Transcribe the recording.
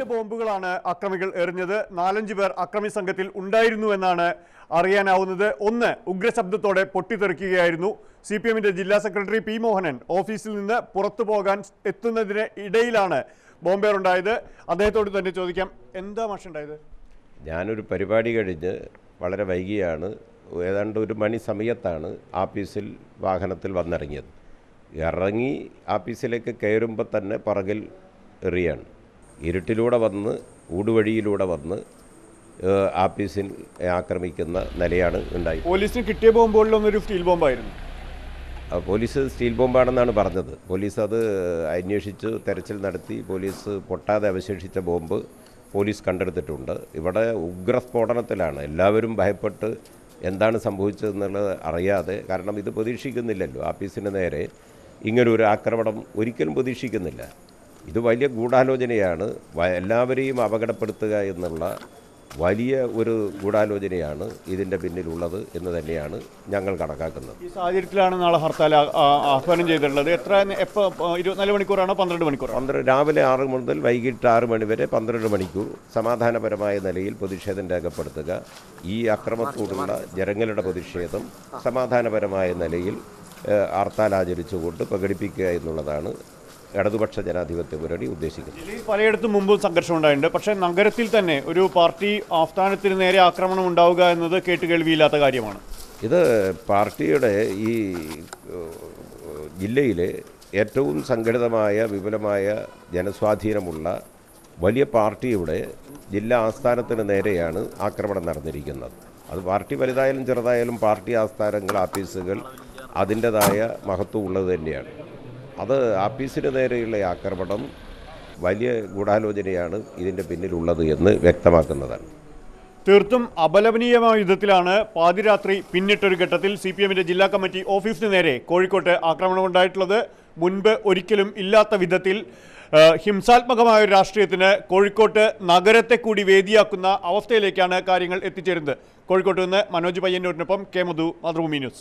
രണ്ട് ബോംബുകളാണ് അക്രമികൾ എറിഞ്ഞത്. നാലഞ്ച് പേർ അക്രമി സംഘത്തിൽ ഉണ്ടായിരുന്നു എന്നാണ് അറിയാനാവുന്നത്. ഒന്ന് ഉഗ്രശബ്ദത്തോടെ പൊട്ടിത്തെറിക്കുകയായിരുന്നു. സി പി എമ്മിന്റെ ജില്ലാ സെക്രട്ടറി പി മോഹനൻ ഓഫീസിൽ നിന്ന് പുറത്തു പോകാൻ എത്തുന്നതിന് ഇടയിലാണ് ബോംബേറുണ്ടായത്. അദ്ദേഹത്തോട് തന്നെ ചോദിക്കാം എന്താ മാഷുണ്ടായത്? ഞാനൊരു പരിപാടി കഴിഞ്ഞ് വളരെ വൈകിയാണ് ഏതാണ്ട് ഒരു മണി സമയത്താണ് ആഫീസിൽ വാഹനത്തിൽ വന്നിറങ്ങിയത്. ഇറങ്ങി ആഫീസിലേക്ക് കയറുമ്പോൾ തന്നെ പറകിൽ എറിയാണ്. ഇരുട്ടിലൂടെ വന്ന് ഊടുവഴിയിലൂടെ വന്ന് ആപ്പീസിൽ ആക്രമിക്കുന്ന നിലയാണ് ഉണ്ടായി. പോലീസിന് കിട്ടിയ ബോംബുകളിലൊന്നും ഒരു സ്റ്റീൽ ബോംബായിരുന്നു. പോലീസ് സ്റ്റീൽ ബോംബാണെന്നാണ് പറഞ്ഞത്. പോലീസ് അത് അന്വേഷിച്ച് തെരച്ചിൽ നടത്തി പോലീസ് പൊട്ടാതെ അവശേഷിച്ച ബോംബ് പോലീസ് കണ്ടെടുത്തിട്ടുണ്ട്. ഇവിടെ ഉഗ്രസ്ഫോടനത്തിലാണ്. എല്ലാവരും ഭയപ്പെട്ട് എന്താണ് സംഭവിച്ചതെന്നുള്ളത് അറിയാതെ കാരണം ഇത് പ്രതീക്ഷിക്കുന്നില്ലല്ലോ. ആപ്പീസിന് നേരെ ഇങ്ങനൊരു ആക്രമണം ഒരിക്കലും പ്രതീക്ഷിക്കുന്നില്ല. ഇത് വലിയ ഗൂഢാലോചനയാണ്. എല്ലാവരെയും അപകടപ്പെടുത്തുക എന്നുള്ള വലിയ ഒരു ഗൂഢാലോചനയാണ് ഇതിന്റെ പിന്നിലുള്ളത് എന്ന് തന്നെയാണ് ഞങ്ങൾ കണക്കാക്കുന്നത്. ഈ സാഹചര്യത്തിലാണ് നാളെ ഹർത്താൽ ആഹ്വാനം ചെയ്തിട്ടുള്ളത്. എത്ര എപ്പോൾ ഇരുപത്തിനാല് മണിക്കൂറാണോ പന്ത്രണ്ട് മണിക്കൂർ പന്ത്രണ്ട് രാവിലെ ആറ് മുതൽ വൈകിട്ട് ആറ് മണി വരെ പന്ത്രണ്ട് മണിക്കൂർ സമാധാനപരമായ നിലയിൽ പ്രതിഷേധം രേഖപ്പെടുത്തുക. ഈ അക്രമത്തോടുള്ള ജനങ്ങളുടെ പ്രതിഷേധം സമാധാനപരമായ നിലയിൽ ഹർത്താൽ ആചരിച്ചുകൊണ്ട് പ്രകടിപ്പിക്കുക എന്നുള്ളതാണ് ഇടതുപക്ഷ ജനാധിപത്യ മുന്നണി ഉദ്ദേശിക്കുന്നത് പലയിടത്തും മുമ്പും സംഘർഷം ഉണ്ടായിട്ടുണ്ട്. പക്ഷേ നഗരത്തിൽ തന്നെ ഒരു പാർട്ടി ആസ്ഥാനത്തിന് നേരെ ആക്രമണം ഉണ്ടാവുക എന്നത് കേട്ടുകേൾവിയില്ലാത്ത കാര്യമാണ്. ഇത് പാർട്ടിയുടെ ഈ ജില്ലയിലെ ഏറ്റവും സംഘടിതമായ വിപുലമായ ജനസ്വാധീനമുള്ള വലിയ പാർട്ടിയുടെ ജില്ലാ ആസ്ഥാനത്തിന് നേരെയാണ് ആക്രമണം നടന്നിരിക്കുന്നത്. അത് പാർട്ടി വലുതായാലും ചെറുതായാലും പാർട്ടി ആസ്ഥാനങ്ങൾ ആഫീസുകൾ അതിന്റെതായ മഹത്വം ഉള്ളത് തന്നെയാണ്. അത് ആപ്പീസിന് നേരെയുള്ള ആക്രമണം വലിയ ഗൂഢാലോചനയാണ് ഇതിന്റെ പിന്നിലുള്ളത് എന്ന് വ്യക്തമാക്കുന്നതാണ്. തീർത്തും അപലപനീയമായ വിധത്തിലാണ് പാതിരാത്രി പിന്നിട്ടൊരു ഘട്ടത്തിൽ സി പി എമ്മിന്റെ ജില്ലാ കമ്മിറ്റി ഓഫീസിന് നേരെ കോഴിക്കോട്ട് ആക്രമണം ഉണ്ടായിട്ടുള്ളത്. മുൻപ് ഒരിക്കലും ഇല്ലാത്ത വിധത്തിൽ ഹിംസാത്മകമായ ഒരു രാഷ്ട്രീയത്തിന് കോഴിക്കോട്ട് നഗരത്തെ കൂടി വേദിയാക്കുന്ന അവസ്ഥയിലേക്കാണ് കാര്യങ്ങൾ എത്തിച്ചേരുന്നത്. കോഴിക്കോട്ട് നിന്ന് മനോജ് പയ്യന്നൂരിനൊപ്പം കെ മധു മാതൃഭൂമി ന്യൂസ്.